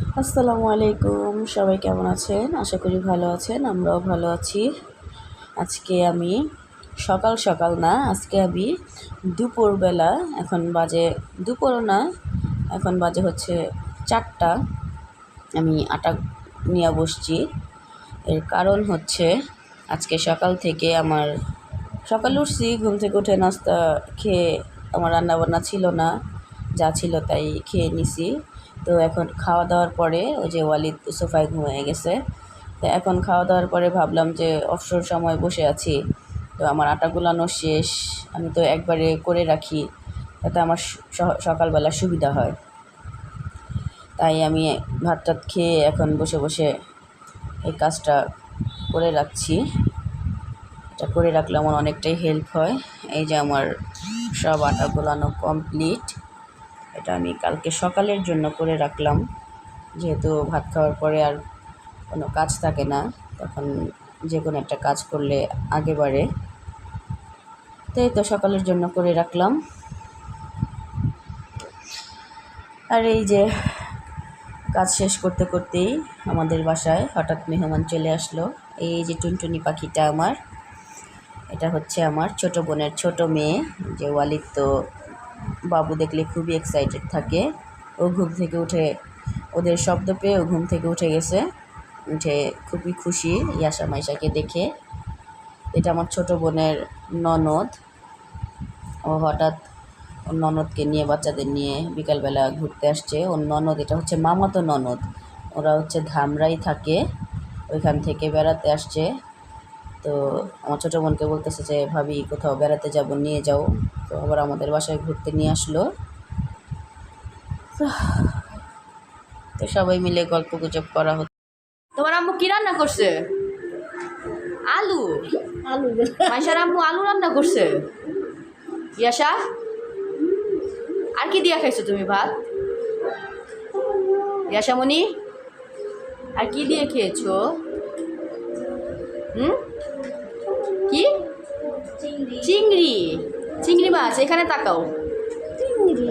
আসসালামু আলাইকুম, সবাই কেমন আছেন? আশা করি ভালো আছেন, আমরাও ভালো আছি। আজকে আমি সকাল সকাল না, আজকে আমি দুপুরবেলা, এখন বাজে দুপুরও না, এখন বাজে হচ্ছে চারটা। আমি আটা নিয়ে বসছি। এর কারণ হচ্ছে আজকে সকাল থেকে আমার, সকাল উঠছি, ঘুম থেকে উঠে নাস্তা খেয়ে আমার রান্নাবান্না ছিল না, যা ছিল তাই খেয়ে নিছি। তো এখন খাওয়া দাওয়ার পরে ওই যে ওয়ালিদ সোফায় ঘুমিয়ে গেছে। তো এখন খাওয়া দাওয়ার পরে ভাবলাম যে অবসর সময় বসে আছি। তো আমার আটা গুলানো শেষ, আমি তো একবারে করে রাখি, তাতে আমার সকালবেলা সুবিধা হয়। তাই আমি ভাত টাত খেয়ে এখন বসে বসে এই কাজটা করে রাখছি। এটা করে রাখলে আমার অনেকটাই হেল্প হয়। এই যে আমার সব আটা গোলানো কমপ্লিট এটা আমি কালকে সকালের জন্য করে রাখলাম। যেহেতু ভাত খাওয়ার পরে আর কোনো কাজ থাকে না, তখন যে কোনো একটা কাজ করলে আগে বাড়ে। তো এই তো সকালের জন্য করে রাখলাম। আর এই যে কাজ শেষ করতে করতেই আমাদের বাসায় হঠাৎ মেহমান চলে আসলো। এই যে টুনটুনি পাখিটা আমার, এটা হচ্ছে আমার ছোট বোনের ছোট মেয়ে, যে ওয়ালিদ তো বাবু দেখলে খুবই এক্সাইটেড থাকে। ও ঘুম থেকে উঠে, ওদের শব্দ পেয়ে ও ঘুম থেকে উঠে গেছে। উঠে খুবই খুশি ইয়াসা মাইশাকে দেখে। এটা আমার ছোট বোনের ননদ। ও হঠাৎ ওর ননদকে নিয়ে, বাচ্চাদের নিয়ে বিকালবেলা ঘুরতে আসছে। ওর ননদ, এটা হচ্ছে মামাতো ননদ। ওরা হচ্ছে ধামরাই থাকে। ওইখান থেকে বেড়াতে আসছে। তো আমার ছোটো বোনকে বলতেছে যে ভাবি কোথাও বেড়াতে যাব নিয়ে যাও। তো আবার আমাদের বাসায় ঘুরতে নিয়ে আসলো। তো সবাই মিলে গল্প গুজব করা হতো তোমার আম্মু কি রান্না করছে? আলু। আলু। মাইশার আম্মু আলু রান্না করছে। ইয়াশা আর কি দিয়া খাইছো তুমি ভাত? ইয়াশামণি আর কি দিয়ে খেয়েছো? হুম? চিংড়ি। চিংড়ি মাছ এখানে তাকাও।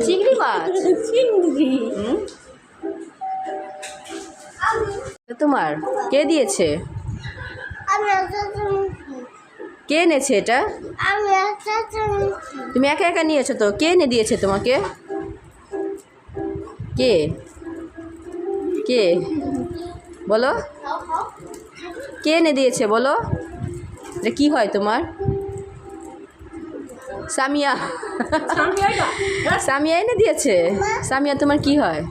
চিংড়ি মাছ? চিংড়ি। তোমার। কে দিয়েছে? কে এনেছে এটা? তুমি একা একা নিয়েছো তো? কে এনে দিয়েছে তোমাকে? কে? কে? বলো। কে এনে দিয়েছে? বলো। এটা কি হয় তোমার? সামিয়া। সামিয়া এনে দিয়েছে। সামিয়া তোমার কি হয়?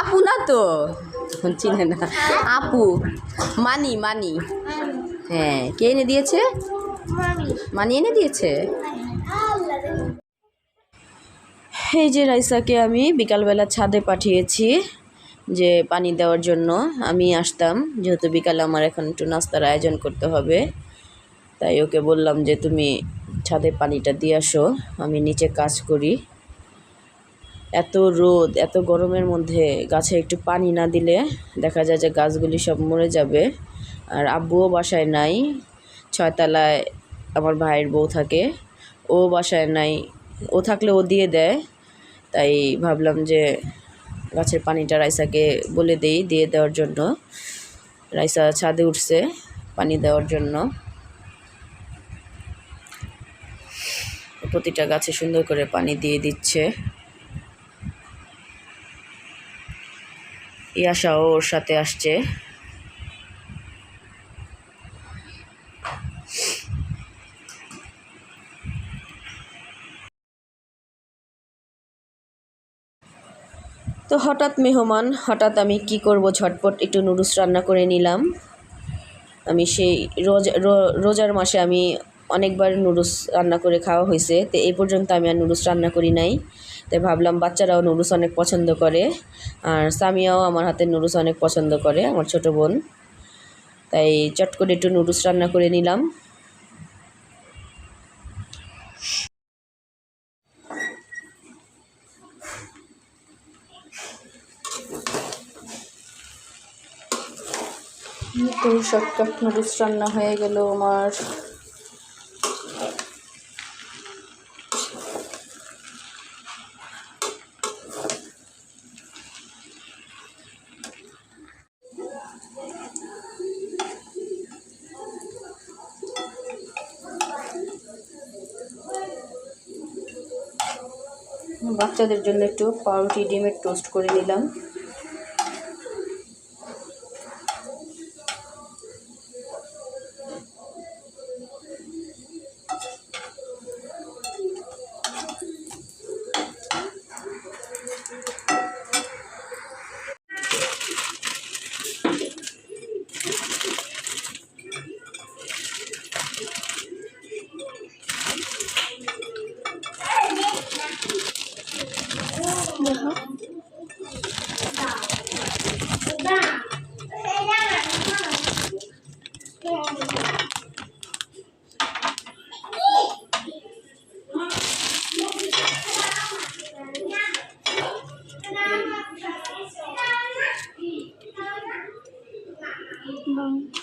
আপু না তো? চিনে না। আপু। মানি মানি। হ্যাঁ কে এনে দিয়েছে? মানি এনে দিয়েছে? এই যে রাইসাকে আমি বিকালবেলা ছাদে পাঠিয়েছি যে পানি দেওয়ার জন্য। আমি আসতাম যেহেতু বিকালে আমার এখন একটু নাস্তার আয়োজন করতে হবে। তাই ওকে বললাম যে, তুমি ছাদে পানিটা দিয়ে আসো, আমি নিচে কাজ করি। এত রোদ, এত গরমের মধ্যে গাছে একটু পানি না দিলে দেখা যায় যে গাছগুলি সব মরে যাবে। আর আব্বুও বাসায় নাই, ছয়তলায় আমার ভাইয়ের বউ থাকে, ও বাসায় নাই, ও থাকলে ও দিয়ে দেয়। তাই ভাবলাম যে, গাছের পানিটা রাইসাকে বলে দেই, দিয়ে দেওয়ার জন্য। রাইসা ছাদে উঠছে পানি দেওয়ার জন্য। প্রতিটা গাছে সুন্দর করে পানি দিয়ে দিচ্ছে। ইয়াশাও ওর সাথে আসছে। তো হঠাৎ মেহমান, হঠাৎ আমি কি করব ঝটপট একটু নুডলস রান্না করে নিলাম। আমি সেই রোজা রোজার মাসে আমি অনেকবার নুডলস রান্না করে খাওয়া হয়েছে। তো এই পর্যন্ত আমি আর নুডলস রান্না করি নাই। তাই ভাবলাম বাচ্চারাও নুডলস অনেক পছন্দ করে। আর সামিয়াও আমার হাতে নুডলস অনেক পছন্দ করে, আমার ছোটো বোন। তাই চট করে একটু নুডলস রান্না করে নিলাম। তো শর্টকাট নুডলস রান্না হয়ে গেল আমার। বাচ্চাদের জন্য একটু পাউরুটি ডিমের টোস্ট করে নিলাম। 嗯。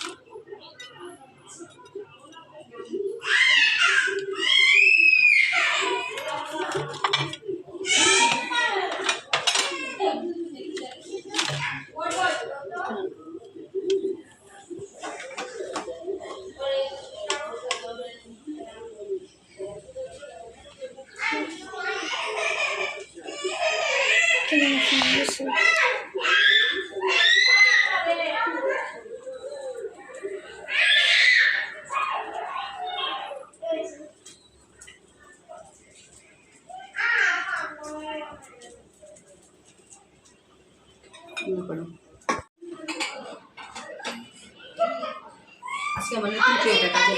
আজকে আমার নতুন এটা কাজে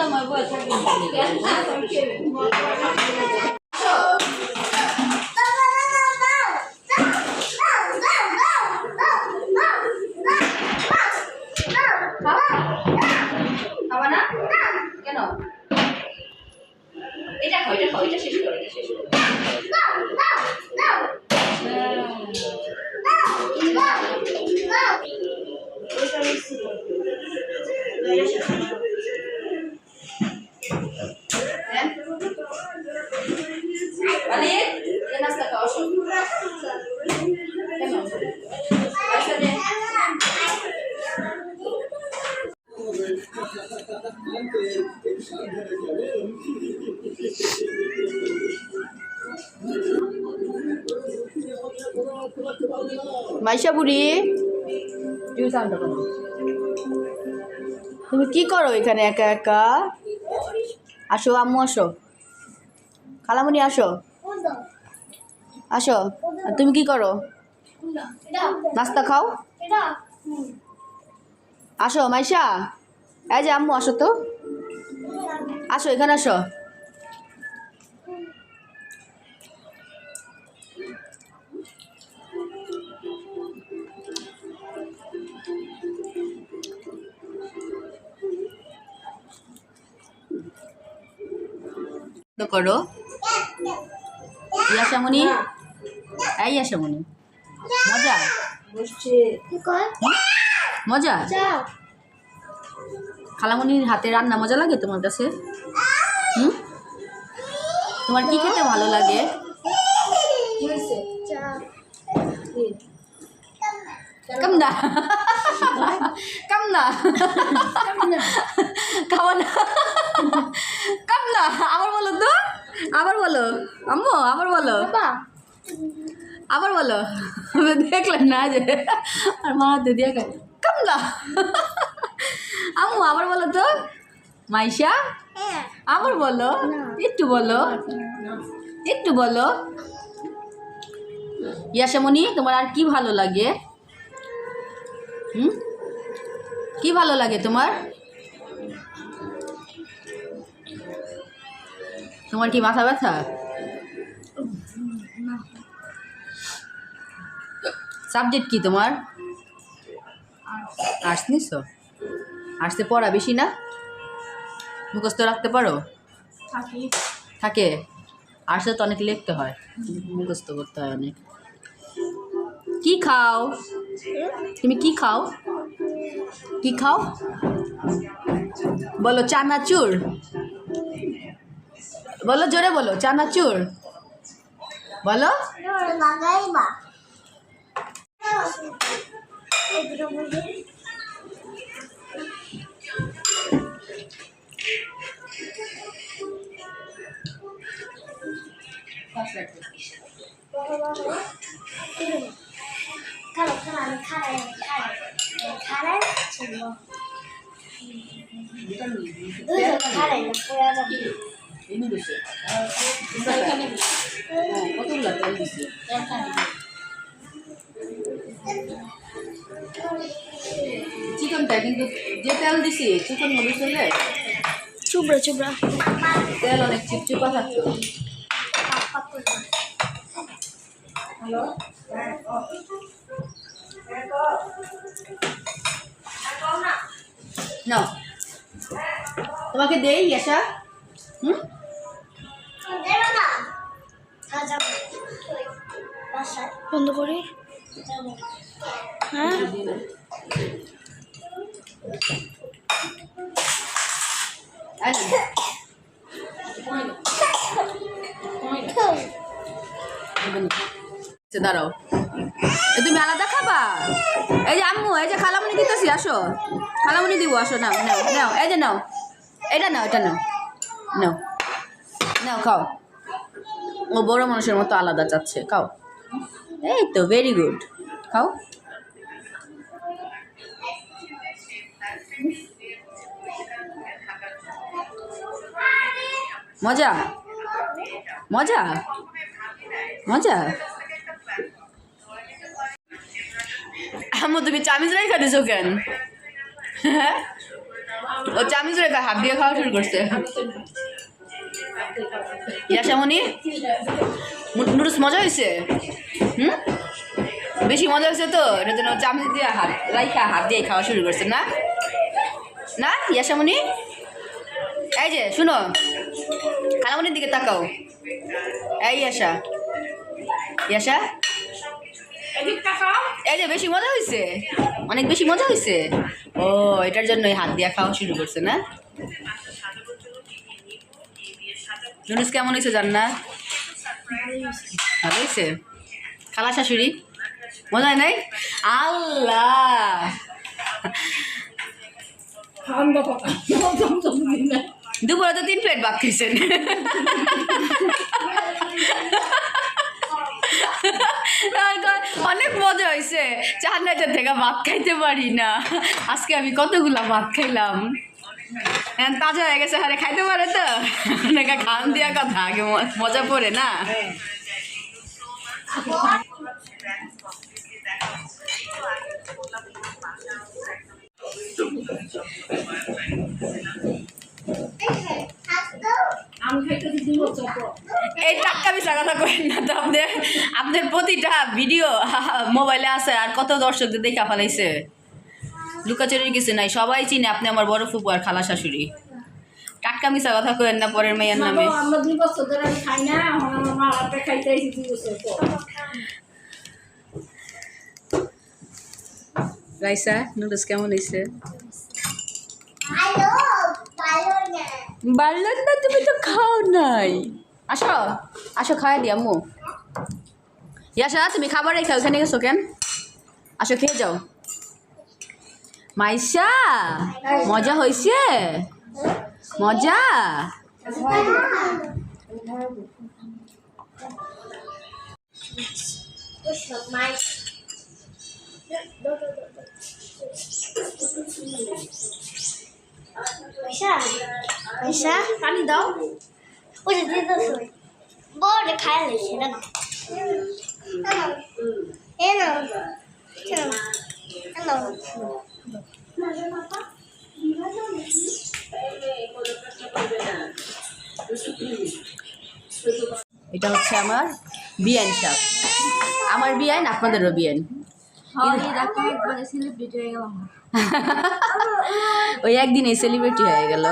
লাগাবো খাবা না কেন এটা খাও এটা খাও এটা শেষ করো এটা শেষ করো হ্যাঁ? নাস্তা খাও, আসো। দে। মাইশা বুড়ি তুমি কি করো এখানে একা একা আসো আম্মু আসো খালামুনি আসো আসো, তুমি কি করো? নাস্তা খাও? আসো, মাইশা। এই যে আম্মু, আসো তো। আসো, এখানে আসো। করো। ইয়াসামণি এই ইয়াসামণি মজা? মজা? খালামণির হাতে রান্না মজা লাগে তোমার কাছে? হুম? তোমার কি খেতে ভালো লাগে? কাম না কাম না খাব না কাম না আবার বলো তো। আবার বলো। আম্মু আবার বলো। আবার বলো। দেখলেন না যে আর মারাতে দিয়ে খায় কাম না আম্মু, আবার বলো তো। মাইশা, আবার বলো। একটু বলো। একটু বলো। ইয়াসামণি, তোমার আর কি ভালো লাগে? হুম? কি ভালো লাগে তোমার? তোমার কি মাথা ব্যথা? সাবজেক্ট কি তোমার? আর্টস নিস আর্টসে পড়া বেশি না? মুখস্থ রাখতে পারো? থাকে। আর্টসে তো অনেক লিখতে হয়। মুখস্থ করতে হয় অনেক। কি খাও? তুমি কি খাও? কি খাও? বলো চানাচুর? বলো জোরে বলো চানাচুর? বলো। আমি খালাই আমি খালাই খালাই ছিল দুইজন খালাই না পুরা যাবে কতগুলো তেল দিছি চিকেনটা কিন্তু যে তেল দিছি চিকেন মরিচ হলে চুবড়া চুবড়া। তেল অনেক চিপচিপা থাকতো নাও। তোমাকে দেই ইয়াসা হুম? না। বন্ধ করি। হ্যাঁ দাঁড়াও। তুমি আলাদা খাবা? এই যে আম্মু, এই যে খালামুনি দিতেছি, আসো। খালামুনি দিব, আসো, নাও নাও নাও, এই যে নাও। এটা নাও এটা নাও নাও নাও, খাও। ও বড় মানুষের মতো আলাদা চাচ্ছে, খাও। এই তো ভেরি গুড খাও মজা? মজা? মজা? আম্মু, তুমি চামিচ রেখা দিছো কেন? হ্যাঁ? ও চামিচ রেখা, হাত দিয়ে খাওয়া শুরু করছে। ইয়াসামনি, নুডলস মজা হয়েছে হুম? বেশি মজা হয়েছে তো? এটা জন্য চামচ দিয়ে হাত, রাইখা হাত দিয়ে খাওয়া শুরু করছে, না? না, ইয়াসামনি? এই যে, শুনো। খালামনির দিকে তাকাও। এই ইয়াসা। ইয়াসা? এই যে, বেশি মজা হয়েছে? অনেক বেশি মজা হয়েছে? ও, এটার জন্যই হাত দিয়ে খাওয়া শুরু করছে, না? নুডলস কেমন হয়েছে জান্নাত ভালো হয়েছে? খালা শাশুড়ি? মজা হয় নাই আল্লাহ দুপুরে তো তিন প্লেট ভাত খেয়েছেন অনেক মজা হয়েছে চার নাইটার থেকে ভাত খাইতে পারি না আজকে আমি কতগুলা ভাত খাইলাম তাজা হয়ে গেছে হারে খাইতে পারে তো অনেকে খান দিয়া কথা আগে মজা পড়ে না এই টাক্কা মিশা কথা করেন না তো আপনার। আপনার প্রতিটা ভিডিও মোবাইলে আছে আর কত দর্শকদের দেখা ফেলাইছে। লুকাচুরির কিছু নাই, সবাই চিনে আপনি আমার বড় ফুপু আর খালা শাশুড়ি। টাটকা মিশা কথা করেন না পরের মেয়ের নামে। রাইসা নুডলস কেমন হয়েছে? হ্যালো না। তুমি তো খাও নাই। আসো আসো খাওয়াই দি আম্মু। ইয়াসা তুমি খাবার রেখে ওখানে গেছো কেন? আসো খেয়ে যাও। মাইশা মজা হয়েছে? মজা? মাই পয়সা? পয়সা? পানি দাও। দিয়ে দাও বড় খাই লে সেটা না এ না হ্যালো এটা হচ্ছে আমার বিয়ান শাক আমার বিয়ান আপনাদেরও বিয়ান। ওই একদিনে সেলিব্রিটি হয়ে গেল।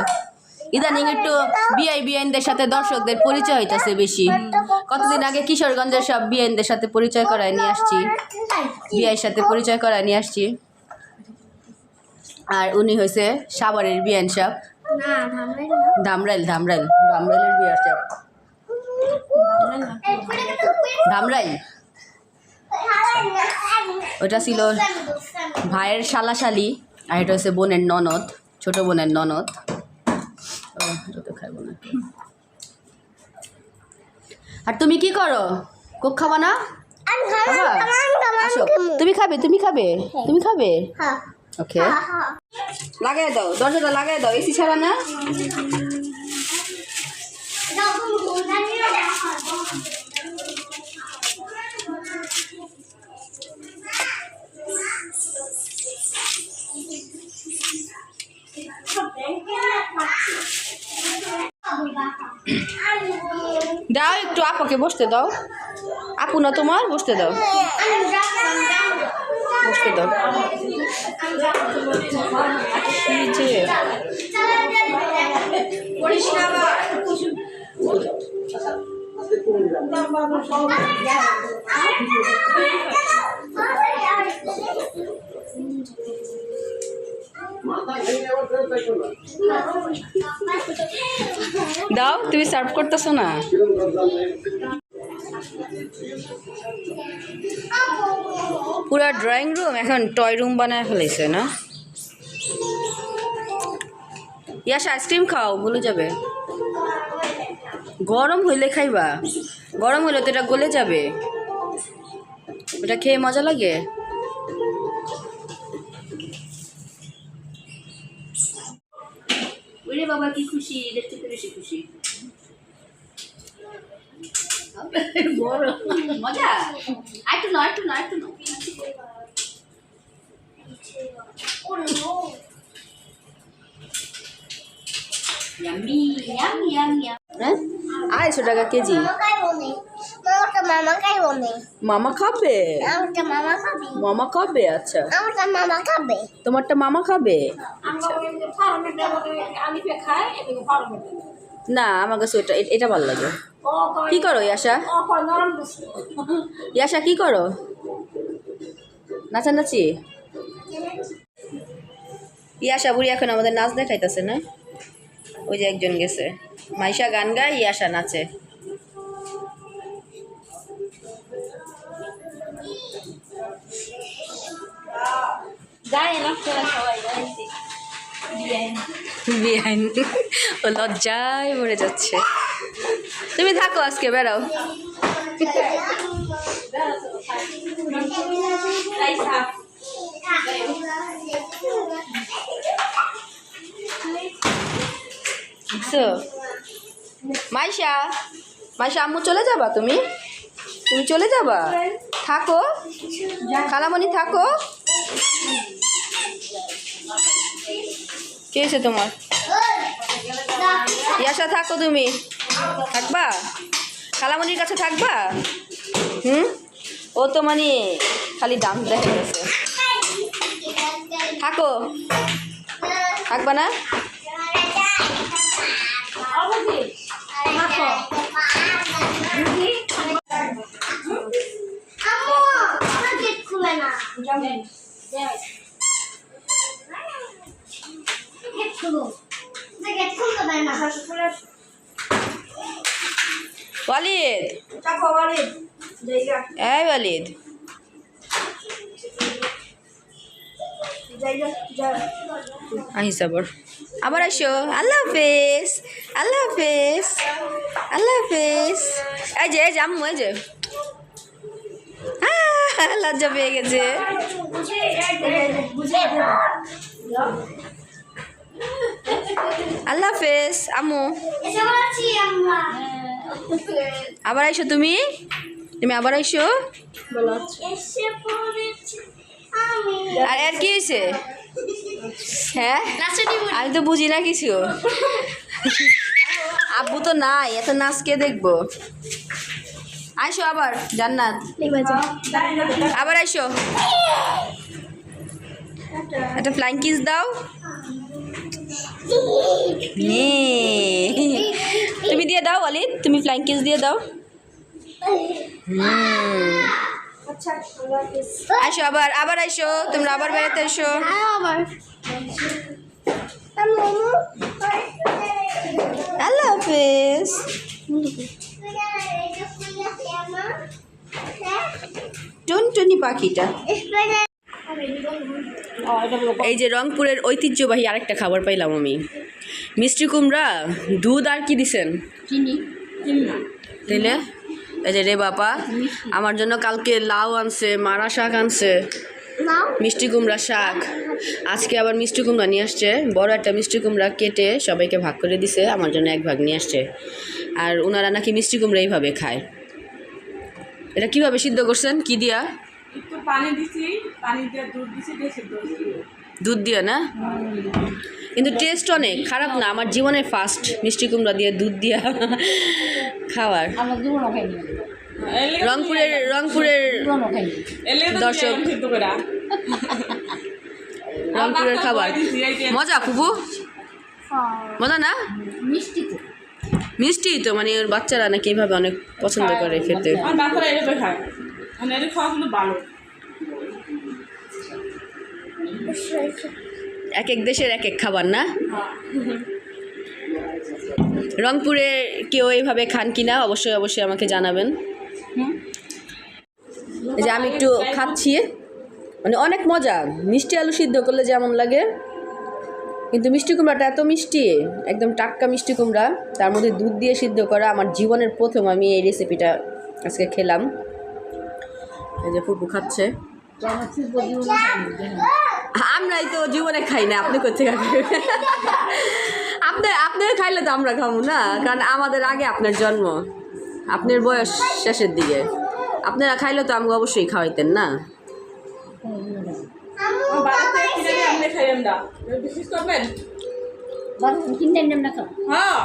ইদানিং একটু বিআই বিআইনদের সাথে দর্শকদের পরিচয় হইতাছে বেশি। কতদিন আগে কিশোরগঞ্জের সব বিআইনদের সাথে পরিচয় করায় নিয়ে আসছি। বিআইয়ের সাথে পরিচয় করায় নিয়ে আসছি। আর উনি হয়েছে সাভারের বিয়ান সাহেব না ধামরাই না ধামরাইল ধামরাইল। ধামরাইলের কিন্তু পুরো ধামরাইল। ওটা ছিল ভাইয়ের শালাশালি আর এটা হচ্ছে বোনের ননদ ছোট বোনের ননদ। খাইব না। আর তুমি কি করো? কোক খাবা না? আসো। তুমি খাবে তুমি খাবে তুমি খাবে? ওকে হ্যাঁ লাগাই দাও দরজাটা লাগাই দাও এসি ছাড়া না? দাও একটু আপুকে বসতে দাও। আপু না তোমার? বসতে দাও। বসতে দাও। যে দাও, তুমি সার্ভ করতেছো না। পুরো ড্রয়িং রুম এখন টয় রুম বানায় ফেলেছে না? ইয়াস আইসক্রিম খাও বলে যাবে। গরম হইলে খাইবা। গরম হইলে তো এটা গলে যাবে। ওটা খেয়ে মজা লাগে? ওরে বাবা কি খুশি দেখতে পেরে বেশি খুশি বড় মজা আরেকটু না আরেকটু না আরেকটু না ইয়াম্মি ইয়াম্মি ইয়াম্মি হ্যাঁ আড়াইশো টাকা কেজি মামা খাইবো নে মামা খাবে? আমারটা মামা খাবে। মামা খাবে? আচ্ছা। আমারটা মামা খাবে। তোমারটা মামা খাবে? না আমার কাছে ওটা এটা ভালো লাগে। কি করো ইয়াসা ও কয় নরম দুষ্ট ইয়াসা কি করো? নাচানাচি? ইয়াসা বুড়ি এখন আমাদের নাচ দেখাইতেছে না? ওই যে একজন গেছে। মাইশা গান গায় ইয়াসা নাচে। সবাই বিহাইন ও লজ্জায় মরে যাচ্ছে। তুমি থাকো আজকে বেড়াও। মাইশা মাইশা আম্মু চলে যাবা তুমি? তুমি চলে যাবা? থাকো। খালামণি থাকো। কে এসে তোমার? ইয়াসা থাকো তুমি। থাকবা? খালামণির কাছে থাকবা? হুম? ও তো মানে খালি দাম দেখে গেছে। থাকো। থাকবা না? অবধি ওয়ালিদ। বাড়ি জায়গা এই ওয়ালিদ। আহিস আবার আবার আসো। আল্লাহ হাফেজ। আল্লাহ হাফেজ। আল্লাহ হাফেজ। এই যে এই যে আম্মু এই যে। লজ্জা পেয়ে গেছে। আল্লাহ হাফেজ আমরা আবার আইসো তুমি? তুমি আবার আইসো? আমি। আর এর কি হয়েছে? হ্যাঁ? আমি তো বুঝি না কিছু। আব্বু তো নাই এত নাচ কে দেখব? আইসো আবার জান্নাত। আবার আইসো। একটা ফ্লাইং কিস দাও। তুমি দিয়ে দাও অলিদ তুমি ফ্লাইং কিস দিয়ে দাও। হুম আচ্ছা আবার আবার আইসো তোমরা আবার বেড়াতে আবার। আম্মু আল্লাহ হাফেজ টুনটুনি পাখিটা। এই যে রংপুরের ঐতিহ্যবাহী আরেকটা খাবার পাইলাম আমি। মিষ্টি কুমড়া দুধ আর কি দিছেন? তাইলে? এই যে রে বাপা আমার জন্য কালকে লাউ আনছে মারা শাক আনছে। মিষ্টি কুমড়া শাক। আজকে আবার মিষ্টি কুমড়া নিয়ে আসছে। বড় একটা মিষ্টি কুমড়া কেটে সবাইকে ভাগ করে দিছে আমার জন্য এক ভাগ নিয়ে আসছে। আর ওনারা নাকি মিষ্টি কুমড়া এইভাবে খায়। এটা কীভাবে সিদ্ধ করছেন? কি দিয়া? একটু পানি দিছি পানি দিয়ে দুধ দিছি দিয়ে সিদ্ধ দুধ দিয়ে না? কিন্তু টেস্ট অনেক খারাপ না আমার জীবনে ফার্স্ট মিষ্টি কুমড়া দিয়ে দুধ দিয়া খাওয়ার। রংপুরের রংপুরের দর্শক। রংপুরের খাবার। দিছি, এই যে- মজা মজা না? মিষ্টি তো। মিষ্টি তো মানে ওর বাচ্চারা নাকি এইভাবে অনেক পছন্দ করে খেতে। বাচ্চারা এভাবে খায়। মানে এটা খাওয়া কিন্তু ভালো। এক এক দেশের এক এক খাবার না? রংপুরে কেউ এইভাবে খান কিনা অবশ্যই অবশ্যই আমাকে জানাবেন। এই যে আমি একটু খাচ্ছি। মানে অনেক মজা মিষ্টি আলু সিদ্ধ করলে যেমন লাগে। কিন্তু মিষ্টি কুমড়াটা এত মিষ্টি একদম টাটকা মিষ্টি কুমড়া তার মধ্যে দুধ দিয়ে সিদ্ধ করা আমার জীবনের প্রথম আমি এই রেসিপিটা আজকে খেলাম। এই যে ফুপু খাচ্ছে। আমরাই তো জীবনে খাই না আপনি করতে আপনি আপনি খাইলে তো আমরা খাব না কারণ আমাদের আগে আপনার জন্ম আপনার বয়স শেষের দিকে। আপনারা খাইলে তো আমাকে অবশ্যই খাওয়াইতেন না। হ্যাঁ।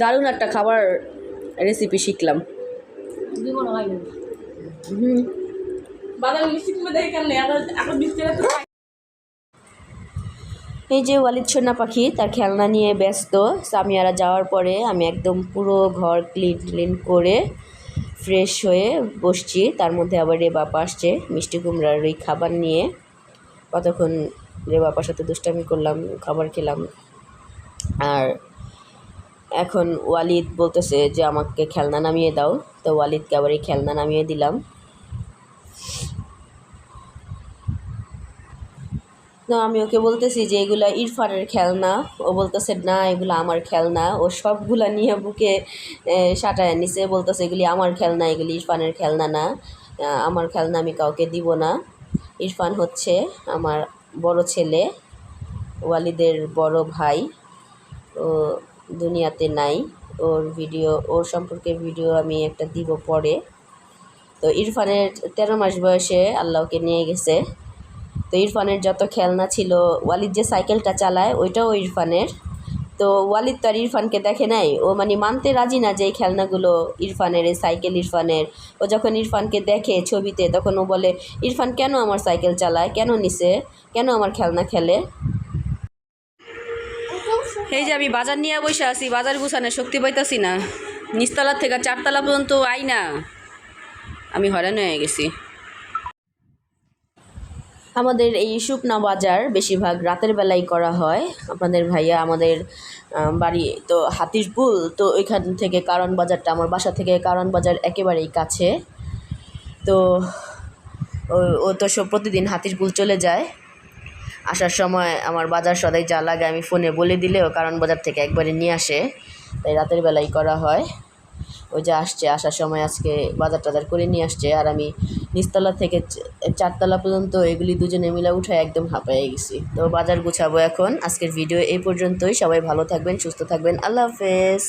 দারুণ একটা খাবার রেসিপি শিখলাম। এই যে ওয়ালিদ সোনা পাখি, তার খেলনা নিয়ে ব্যস্ত। সামিয়ারা যাওয়ার পরে আমি একদম পুরো ঘর ক্লিন ক্লিন করে ফ্রেশ হয়ে বসছি। তার মধ্যে আবার রে বাপা আসছে, মিষ্টি কুমড়ার ওই খাবার নিয়ে। কতক্ষণ রে বাপার সাথে দুষ্টামি করলাম, খাবার খেলাম। আর এখন ওয়ালিদ বলতেছে যে, আমাকে খেলনা নামিয়ে দাও। তো ওয়ালিদকে আবার এই খেলনা নামিয়ে দিলাম। না আমি ওকে বলতেছি যে, এগুলা ইরফানের খেলনা। ও বলতেছে, না, এগুলো আমার খেলনা। ও সবগুলা নিয়ে বুকে সাটায় নিছে। বলতেছে, এগুলি আমার খেলনা, এগুলি ইরফানের খেলনা না। আমার খেলনা আমি কাউকে দিব না। ইরফান হচ্ছে আমার বড় ছেলে, ওয়ালিদের বড় ভাই। ও দুনিয়াতে নাই। ওর ভিডিও ওর সম্পর্কে ভিডিও আমি একটা দিব পরে। তো ইরফানের তেরো মাস বয়সে আল্লাহকে নিয়ে গেছে। তো ইরফানের যত খেলনা ছিল, ওয়ালিদ যে সাইকেলটা চালায়, ওইটাও ইরফানের। তো ওয়ালিদ তো আর ইরফানকে দেখে নাই। ও মানে মানতে রাজি না যে এই খেলনাগুলো ইরফানের, এই সাইকেল ইরফানের। ও যখন ইরফানকে দেখে ছবিতে, তখন ও বলে, ইরফান কেন আমার সাইকেল চালায়? কেন নিছে? কেন আমার খেলনা খেলে? এই যে আমি বাজার নিয়ে বসে আছি, বাজার গুছানোর শক্তি পাইতাছি না। নিচতলা থেকে চারতলা পর্যন্ত আই না। আমি হয়রান হয়ে গেছি। আমাদের এই শুকনা বাজার বেশিরভাগ রাতের বেলায় করা হয়। আপনাদের ভাইয়া, আমাদের বাড়ি তো হাতিরপুল, তো ওইখান থেকে কারণ বাজারটা আমার বাসা থেকে কারণ বাজার একেবারেই কাছে। তো ও- ও তো সব প্রতিদিন হাতিরপুল চলে যায়। আসার সময় আমার বাজার সদাই যা লাগে আমি ফোনে বলে দিলেও কারণ বাজার থেকে একবারে নিয়ে আসে। তাই রাতের বেলায় করা হয়। ওই যে আসছে, আসার সময় আজকে বাজার টাজার করে নিয়ে আসছে আর আমি নিচতলা থেকে চারতলা পর্যন্ত এগুলি দুজনে মিলে উঠে একদম হাঁপায়ে গেছি। তো বাজার গুছাবো এখন। আজকের ভিডিও এই পর্যন্তই। সবাই ভালো থাকবেন, সুস্থ থাকবেন। আল্লাহ হাফেজ।